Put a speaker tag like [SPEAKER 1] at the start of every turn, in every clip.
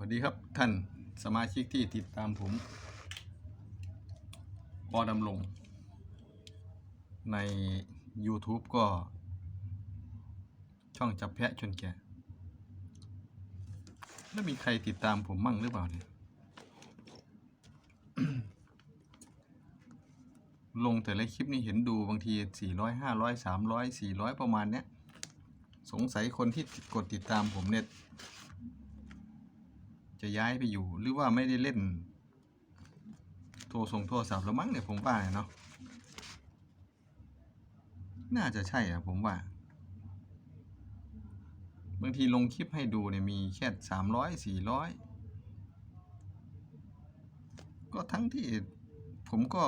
[SPEAKER 1] วัสดีครับท่านสมาชิกที่ติดตามผมปอดำลง ใน YouTube ก็ ช่องจับแพะชนแกะแล้วมีใครติดตามผมมั่งหรือเปล่าเนี่ยลงแต่ละคลิปนี่เห็นดูบางที 400 500 300 400 ประมาณเนี้ย สงสัยคนที่กดติดตามผมเนี่ย จะย้ายไปอยู่ หรือว่าไม่ได้เล่น โทรส่งโทรศัพท์แล้วมั้งเนี่ยผมว่าเนาะน่าจะใช่อะผมว่า บางทีลงคลิปให้ดูเนี่ยมีแค่สามร้อยสี่ร้อยก็ทั้งที่ผมก็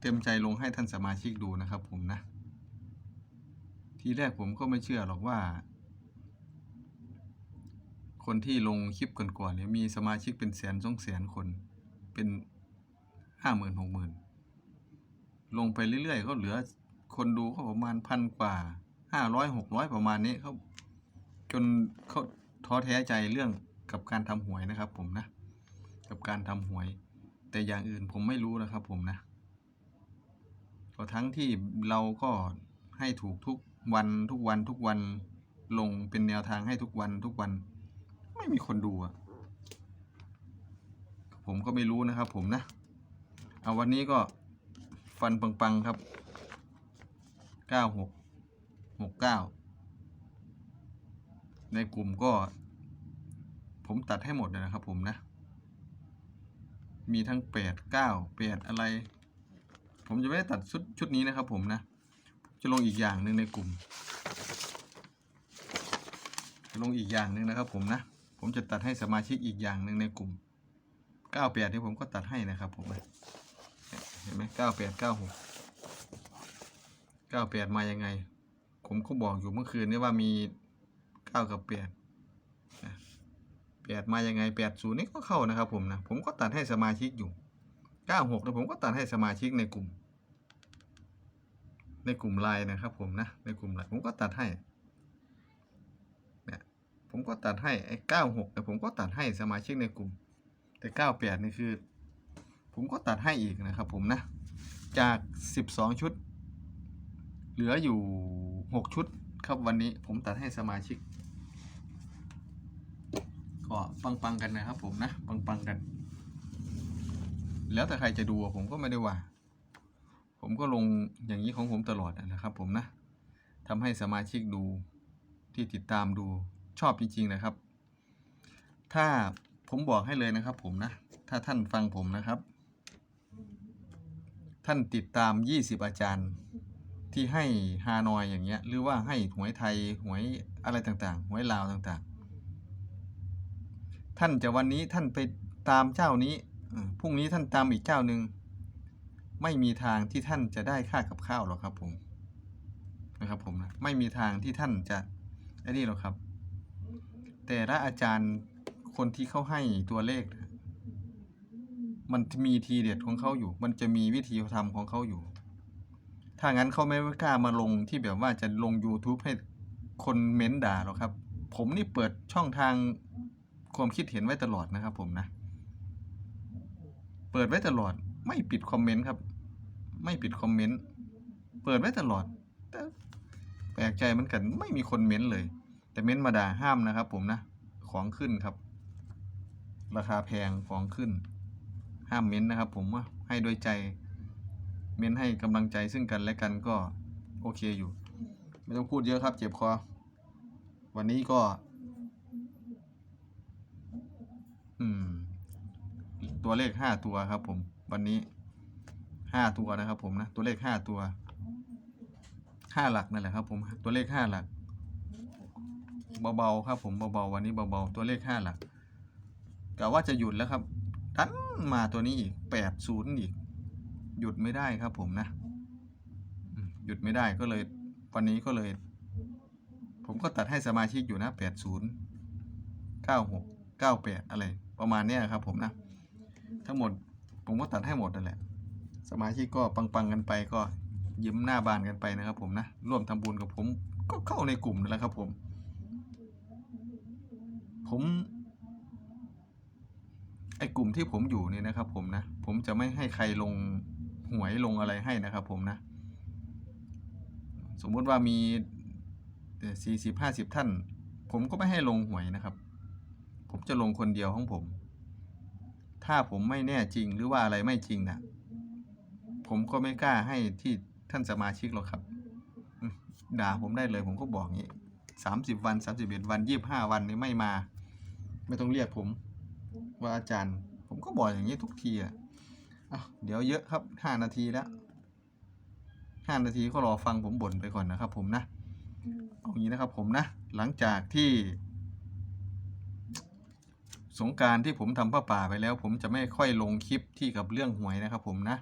[SPEAKER 1] เต็มใจลงให้ท่านสมาชิกดูนะครับผมนะ ทีแรกผมก็ไม่เชื่อหรอกว่า คนที่ลงคลิปก่อนๆเนี่ยมีสมาชิกเป็นแสนสองแสนคน เป็นห้าหมื่นหกหมื่นลงไปเรื่อยๆก็เหลือคนดูก็ประมาณพันกว่าห้าร้อยหกร้อยประมาณนี้เขาจนเขาท้อแท้ใจเรื่องกับการทำหวยนะครับ ผมนะ กับการทำหวย แต่อย่างอื่นผมไม่รู้นะครับ ผมนะก็ทั้งที่เราก็ให้ถูกทุกวันทุกวันทุกวันลงเป็นแนวทางให้ทุกวันทุกวัน ไม่มีคนดูอะผมก็ไม่รู้นะครับ ผมนะ เอาวันนี้ก็ฟันปัง ๆ ครับ เก้าหก หกเก้า ในกลุ่มก็ ผมตัดให้หมดเลยนะครับผมนะ มีทั้งแปดเก้าแปดอะไร ผมจะไม่ได้ตัดชุดชุดนี้นะครับผมนะ จะลงอีกอย่างหนึ่งในกลุ่มลงอีกอย่างหนึ่งนะครับผมนะ ผมจะตัดให้สมาชิกอีกอย่างหนึ่งในกลุ่ม 98ที่ผมก็ตัดให้นะครับผมเห็นไหม98 96 98 มายังไง ผมก็บอกอยู่เมื่อคืนนี้ว่ามี 9 กับ 8 8 มายังไง 80 นี่ก็เข้านะครับผมนะ ผมก็ตัดให้สมาชิกอยู่ 96แล้วผมก็ตัดให้สมาชิกในกลุ่ม ในกลุ่มไลน์นะครับผมนะ ในกลุ่มไลน์ผมก็ตัดให้ ผมก็ตัดให้ไอ้เก้าหกแต่ผมก็ตัดให้สมาชิกในกลุ่ม แต่เก้าแปดนี่คือ ผมก็ตัดให้อีกนะครับผมนะ จากสิบสองชุด เหลืออยู่หกชุดครับวันนี้ผมตัดให้สมาชิกก็ปังๆกันนะครับผมนะปังๆกัน แล้วแต่ใครจะดูผมก็ไม่ได้ว่า ผมก็ลงอย่างนี้ของผมตลอดนะครับผมนะทำให้สมาชิกดูที่ติดตามดู ชอบจริงๆนะครับ ถ้าผมบอกให้เลยนะครับผมนะ ถ้าท่านฟังผมนะครับ ท่านติดตาม 20 อาจารย์ที่ให้ฮานอยอย่างเงี้ย หรือว่าให้หวยไทยหวยอะไรต่างๆ หวยลาวต่างๆ ท่านจะวันนี้ท่านไปตามเจ้านี้พรุ่งนี้ท่านตามอีกเจ้าหนึ่งไม่มีทางที่ท่านจะได้ค่ากับข้าวหรอกครับผมนะครับผมนะไม่มีทางที่ท่านจะไอ้นี่หรอกครับ แต่ละอาจารย์คนที่เขาให้ตัวเลข มันมีทีเด็ดของเขาอยู่ มันจะมีวิธีทำของเขาอยู่ ถ้างั้นเขาไม่กล้ามาลงที่แบบว่าจะลง YouTube ให้คนเม้นด่าหรอกครับ ผมนี่เปิดช่องทางความคิดเห็นไว้ตลอดนะครับผมนะ เปิดไว้ตลอด ไม่ปิดคอมเมนต์ครับ ไม่ปิดคอมเมนต์ เปิดไว้ตลอด แต่แปลกใจมือนกันไม่มีคนเม้นเลย แต่เม้นมาด่าห้ามนะครับ ผมนะ ของขึ้นครับ ราคาแพงของขึ้น ห้ามเม้นนะครับ ผมว่าให้โดวยใจ เม้นให้กำลังใจซึ่งกันและกันก็โอเคอยู่ ไม่ต้องพูดเยอะครับ เจ็บคอ วันนี้ก็ อืม ตัวเลขห้าตัวครับ ผม วันนี้ห้าตัวนะครับ ผมนะ ตัวเลขห้าตัวห้าหลักนั่นแหละครับ ผม ตัวเลขห้าหลัก เบาๆครับ ผมเบาๆวันนี้เบาๆตัวเลขห้าหลักกะว่าจะหยุดแล้วครับดันมาตัวนี้อีกแปดศูนย์อีก หยุดไม่ได้ครับผมนะ หยุดไม่ได้ก็เลย วันนี้ก็เลย ผมก็ตัดให้สมาชิกอยู่นะแปดศูนย์เก้าหกเก้าแปดอะไร ประมาณเนี้ยครับ ผมนะ ทั้งหมด ผมก็ตัดให้หมดนั่นแหละ สมาชิกก็ปังๆกันไปก็ยิ้มหน้าบานกันไปนะครับผมนะ ร่วมทำบุญกับผมก็เข้าในกลุ่มนั่นแหละครับผม ผมไอ้กลุ่มที่ผมอยู่นี่นะครับ ผมนะผมจะไม่ให้ใครลงหวยลงอะไรให้นะครับ ผมนะ สมมุติว่ามีสี่สิบห้าสิบท่าน ผมก็ไม่ให้ลงหวยนะครับ ผมจะลงคนเดียวของผม ถ้าผมไม่แน่จริงหรือว่าอะไรไม่จริงนะผมก็ไม่กล้าให้ที่ท่านสมาชิกหรอกครับ ด่าผมได้เลยผมก็บอกงี้สามสิบวันสามสิบเอ็ดวันยี่บห้าวันนี้ไม่มา ไม่ต้องเรียกผม ว่าอาจารย์ ผมก็บอกอย่างนี้ทุกทีอะอะเดี๋ยวเยอะครับห้านาทีแล้วห้านาทีก็รอฟังผมบ่นไปก่อนนะครับ ผมนะเอางี้นะครับ ผมนะหลังจากที่ สงการที่ผมทำผ้าป่าไปแล้ว ผมจะไม่ค่อยลงคลิปที่กับเรื่องหวยนะครับ ผมนะ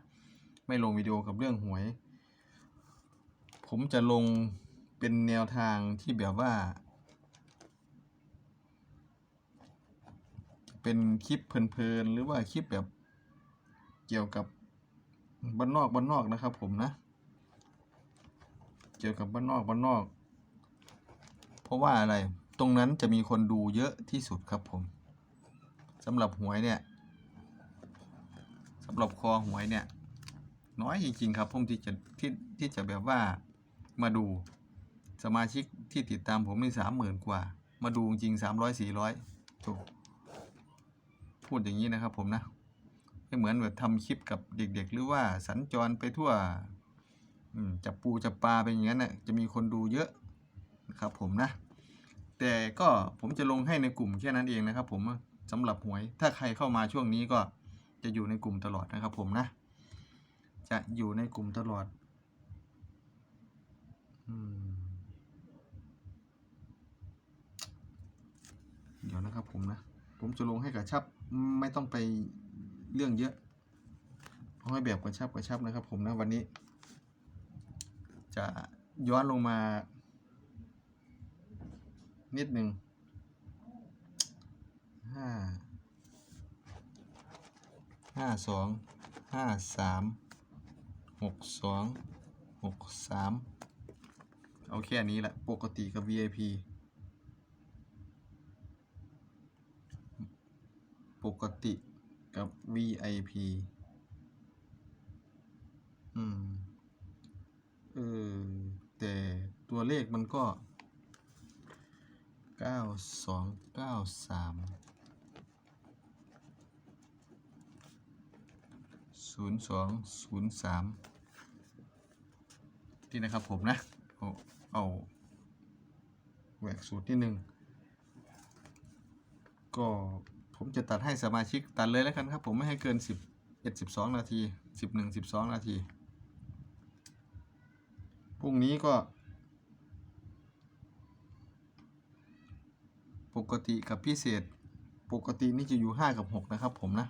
[SPEAKER 1] ไม่ลงวิดีโอกับเรื่องหวย ผมจะลงเป็นแนวทางที่แบบว่า เป็นคลิปเพลินๆหรือว่าคลิปแบบเกี่ยวกับบ้านนอกบ้านนอกนะครับ ผมนะ เกี่ยวกับบ้านนอกบ้านนอก เพราะว่าอะไรตรงนั้นจะมีคนดูเยอะที่สุดครับผมสำหรับหวยเนี่ยสำหรับคอหวยเนี่ย น้อยจริงๆครับผมที่จะที่ที่จะแบบว่ามาดูสมาชิกที่ติดตามผมนี่สามหมื่นกว่า มาดูจริงสามร้อยสี่ร้อยถูก พูดอย่างนี้นะครับผมนะไม่เหมือนแบบทำคลิปกับเด็กๆ หรือว่าสัญจรไปทั่วอืจับปูจับปลาไปอย่างนั้นนะจะมีคนดูเยอะนะครับผมนะ แต่ก็ผมจะลงให้ในกลุ่มแค่นั้นเองนะครับ ผมสำหรับหวย ถ้าใครเข้ามาช่วงนี้ก็จะอยู่ในกลุ่มตลอดนะครับ ผมนะ จะอยู่ในกลุ่มตลอดอืมเดี๋ยวนะครับผมนะ ผมจะลงให้กระชับไม่ต้องไปเรื่องเยอะเอาให้แบบกระชับกระชับนะครับ ผมนะวันนี้ จะย้อนลงมา นิดหนึ่งห้าห้าสองห้าสามหกสองหกสามเอาแค่นี้แหละ ปกติกับ VIP ปกติกับ VIP อืม เออ แต่ตัวเลขมันก็เก้าสองเก้าสามศูนย์สองศูนย์สามที่นะครับผมนะ เอาเอาแหวกสูตรที่หนึ่งก็ ผมจะตัดให้สมาชิกตัดเลยแล้วกันครับ ผมไม่ให้เกินสิบเอ็ดสิบสองนาทีสิบหนึ่งสิบสองนาที พรุ่งนี้ก็ ปกติกับพิเศษ ปกตินี่จะอยู่ห้ากับหกนะครับผมนะ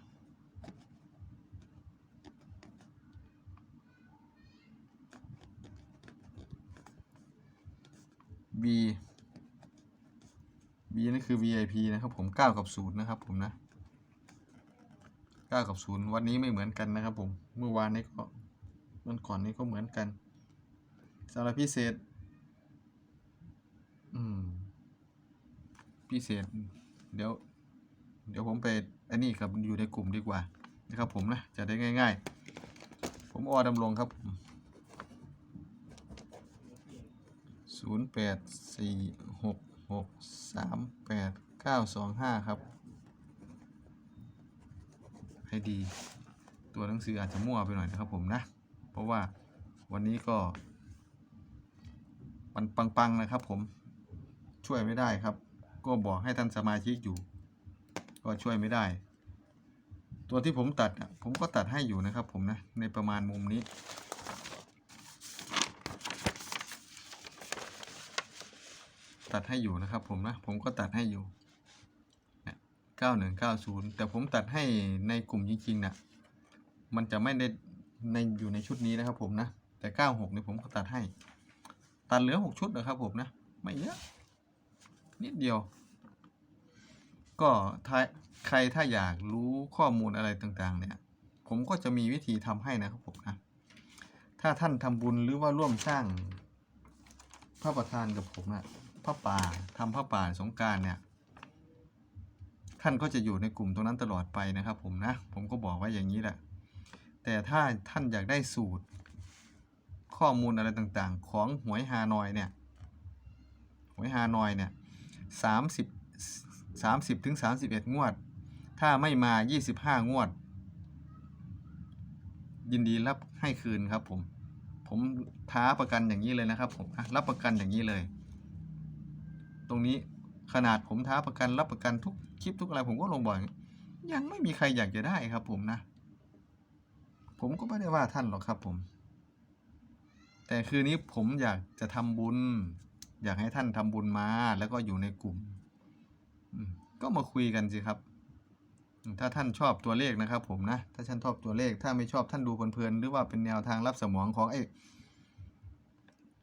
[SPEAKER 1] B B นี่คือ VIP นะครับผม9กับ0นะครับผมนะ9กับ0วันนี้ไม่เหมือนกันนะครับผมเมื่อวานนี้ก็วันก่อนนี้ก็เหมือนกันสำหรับพิเศษอืมพิเศษ เดี๋ยว เดี๋ยวผมไปอันนี้ครับอยู่ในกลุ่มดีกว่านะครับผมนะจะได้ง่าย ๆ ผมออดำรงครับผมศูนย์แปดสี่ หกสามแปดเก้าสองห้าครับ ให้ดี ตัวหนังสืออาจจะมั่วไปหน่อยนะครับผมนะ เพราะว่าวันนี้ก็ มันปังๆนะครับผมช่วยไม่ได้ครับ ก็บอกให้ท่านสมาชิกอยู่ ก็ช่วยไม่ได้ ตัวที่ผมตัดผมก็ตัดให้อยู่นะครับผมนะ ในประมาณมุมนี้ ตัดให้อยู่นะครับผมนะ ผมก็ตัดให้อยู่เก้าหนึ่งเก้าศูนย์แต่ผมตัดให้ในกลุ่มจริงๆนะ่ะมันจะไม่ได้ในอยู่ในชุดนี้นะครับผมนะ แต่เก้าหกนี่ผมก็ตัดให้ ตัดเหลือหกชุดนะครับผมนะ ไม่เยอะ นิดเดียว ก็ใครถ้าอยากรู้ข้อมูลอะไรต่างๆ เนี่ย ผมก็จะมีวิธีทำให้นะครับผมนะถ้าท่านทำบุญหรือว่าร่วมสร้างพระประธานกับผมนะ พระป่าทำพระป่าสงการเนี่ย ท่านก็จะอยู่ในกลุ่มตรงนั้นตลอดไปนะครับ ผมนะ ผมก็บอกไว้อย่างนี้แหละ แต่ถ้าท่านอยากได้สูตร ข้อมูลอะไรต่างๆ ของหวยฮานอยเนี่ย หวยฮานอยเนี่ยสามสิบสามสิบถึงสามสิบเอ็ดงวด ถ้าไม่มายี่สิบห้างวด ยินดีรับให้คืนครับผม ผมท้าประกันอย่างนี้เลยนะครับผมรับประกันอย่างนี้เลย ตรงนี้ขนาดผมท้าประกันรับประกันทุกคลิปทุกอะไรผมก็ลงบ่อยยังไม่มีใครอยากจะได้ครับ ผมนะ ผมก็ไม่ได้ว่าท่านหรอกครับผม แต่คืนนี้ผมอยากจะทำบุญ อยากให้ท่านทำบุญมา แล้วก็อยู่ในกลุ่มก็มาคุยกันสิครับ ถ้าท่านชอบตัวเลขนะครับ ผมนะ ถ้าท่านชอบตัวเลข ถ้าไม่ชอบท่านดูเพลินๆหรือว่าเป็นแนวทางรับสมองของไอ้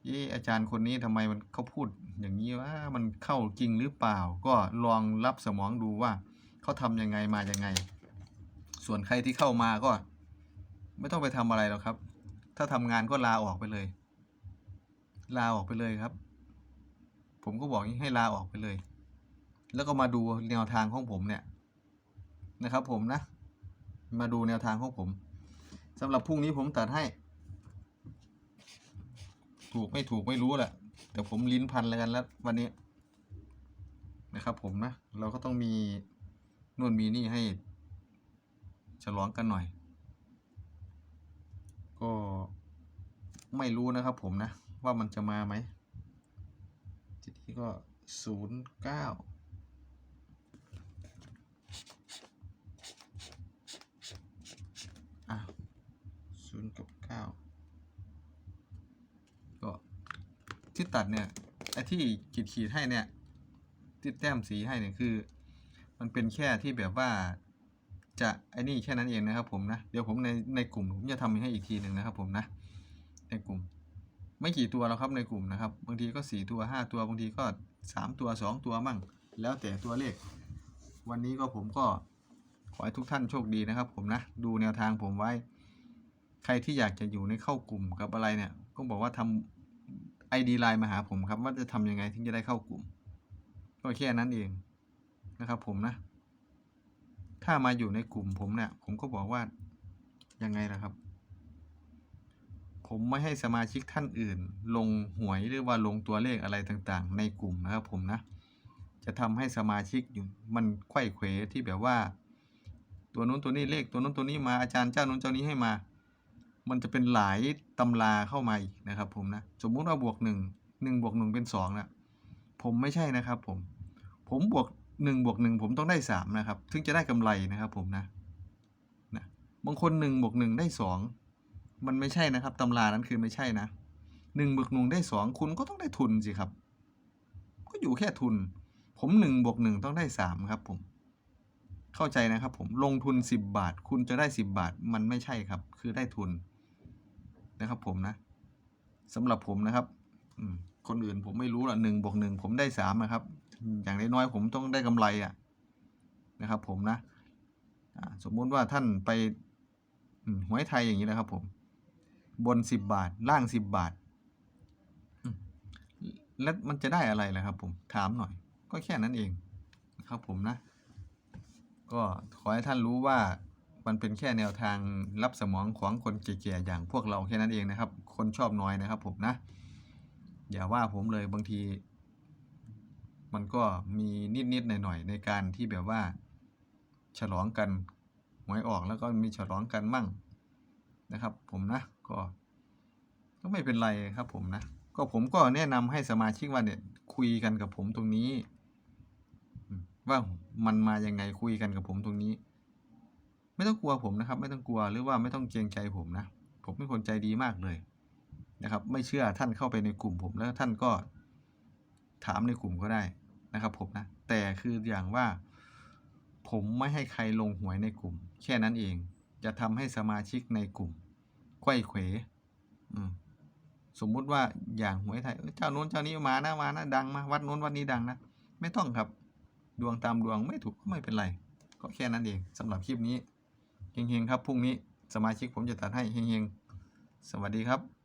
[SPEAKER 1] เอะอาจารย์คนนี้ทำไมมันเขาพูดอย่างนี้ว่ามันเข้าจริงหรือเปล่า ก็ลองรับสมองดูว่าเขาทำยังไงมายังไง ส่วนใครที่เข้ามาก็ ไม่ต้องไปทำอะไรหรอกครับ ถ้าทำงานก็ลาออกไปเลย ลาออกไปเลยครับ ผมก็บอกให้ลาออกไปเลย แล้วก็มาดูแนวทางของผมเนี่ยนะครับ ผมนะ มาดูแนวทางของผมสำหรับพรุ่งนี้ผมตัดให้ ถูกไม่ถูกไม่รู้แหละแต่ผมลิ้นพันแล้วกันแล้ววันนี้ นะครับ ผมนะเราก็ต้องมีนู่นมีนี่ให้ ฉลองกันหน่อย ก็ไม่รู้นะครับ ผมนะ ว่ามันจะมาไหมทีนี้ก็ศูนย์เก้าอะศูนย์กับเก้าก็ที่ ตัดเนี่ยไอ้ที่ขีดขีดให้เนี่ยที่แต้มสีให้เนี่ยคือ มันเป็นแค่ที่แบบว่าจะไอ้นี่แค่นั้นเองนะครับผมนะเดี๋ยวผมในในกลุ่มผมจะทำให้อีกทีหนึ่งนะครับผมนะในกลุ่ม ไม่กี่ตัวแล้วครับในกลุ่มนะครับ บางทีก็สี่ตัวห้าตัวบางทีก็สามตัวสองตัวมั่ง แล้วแต่ตัวเลข วันนี้ก็ผมก็ขอให้ทุกท่านโชคดีนะครับ ผมนะดูแนวทางผมไว้ ใครที่อยากจะอยู่ในเข้ากลุ่มกับอะไรเนี่ยก็บอกว่าทำ ไอดีไลน์มาหาผมครับ ว่าจะทำยังไงถึงจะได้เข้ากลุ่ม ก็แค่นั้นเองนะครับผมนะ ถ้ามาอยู่ในกลุ่มผมเนี่ยผมก็บอกว่ายังไงล่ะครับ ผมไม่ให้สมาชิกท่านอื่น ลงหวยหรือว่าลงตัวเลขอะไรต่างๆ ในกลุ่มนะครับผมนะ จะทำให้สมาชิกอยู่มันไขว้เขวที่แบบว่า ตัวนู้นตัวนี้เลขตัวนู้นตัวนี้มาอาจารย์เจ้านู้นเจ้านี้ให้มา มันจะเป็นหลายตำราเข้ามาอีกนะครับผมนะ สมมุติว่าบวกหนึ่งหนึ่งบวกหนึ่งเป็นสองนะผมไม่ใช่นะครับผม ผมบวกหนึ่งบวกหนึ่งผมต้องได้สามนะครับ ถึงจะได้กำไรนะครับผมนะนะ บางคนหนึ่งบวกหนึ่งได้สองมันไม่ใช่นะครับตำรานั้นคือไม่ใช่นะหนึ่งบวกหนึ่งได้สองคุณก็ต้องได้ทุนสิครับ ก็อยู่แค่ทุน ผมหนึ่งบวกหนึ่งต้องได้สามครับผมเข้าใจนะครับผมลงทุนสิบบาท คุณจะได้สิบบาท มันไม่ใช่ครับ คือได้ทุน นะครับผมนะสำหรับผมนะครับอืมคนอื่นผมไม่รู้ละหนึ่งบวกหนึ่งผมได้สามนะครับ อย่างน้อยๆผมต้องได้กำไรอะนะครับ ผมนะอ่าสมมุติว่าท่านไปอืมหวยไทยอย่างนี้นะครับ ผม บนสิบบาท ล่างสิบบาทอืมแล้วมันจะได้อะไรล่ะครับ ผมถามหน่อย ก็แค่นั้นเองนะครับผมนะ ก็ขอให้ท่านรู้ว่า มันเป็นแค่แนวทางรับสมองของคนแก่ๆอย่างพวกเราแค่นั้นเองนะครับ คนชอบน้อยนะครับผมนะ อย่าว่าผมเลยบางที มันก็มีนิดๆหน่อยๆในการที่แบบว่า ฉลองกันหวยออกแล้วก็มีฉลองกันมั่งนะครับ ผมนะก็ก็ไม่เป็นไรครับผมนะ ก็ผมก็แนะนำให้สมาชิกว่าเนี่ยคุยกันกับผมตรงนี้ ว่ามันมายังไงคุยกันกับผมตรงนี้ ไม่ต้องกลัวผมนะครับ ไม่ต้องกลัวหรือว่าไม่ต้องเกรงใจผมนะ ผมเป็นคนใจดีมากเลยนะครับ ไม่เชื่อท่านเข้าไปในกลุ่มผมแล้วท่านก็ถามในกลุ่มก็ได้นะครับ ผมนะ แต่คืออย่างว่า ผมไม่ให้ใครลงหวยในกลุ่ม แค่นั้นเอง จะทำให้สมาชิกในกลุ่มไข้เขวสมมุติว่าอย่างหวยไทยเอ้ยเจ้านู้นเจ้านี้มานะมานะดังมาวัดนู้นวัดนี้ดังนะไม่ต้องครับ ดวงตามดวงไม่ถูกก็ไม่เป็นไร ก็แค่นั้นเองสำหรับคลิปนี้ เฮงๆครับพรุ่งนี้สมาชิกผมจะตัดให้เฮงๆ สวัสดีครับ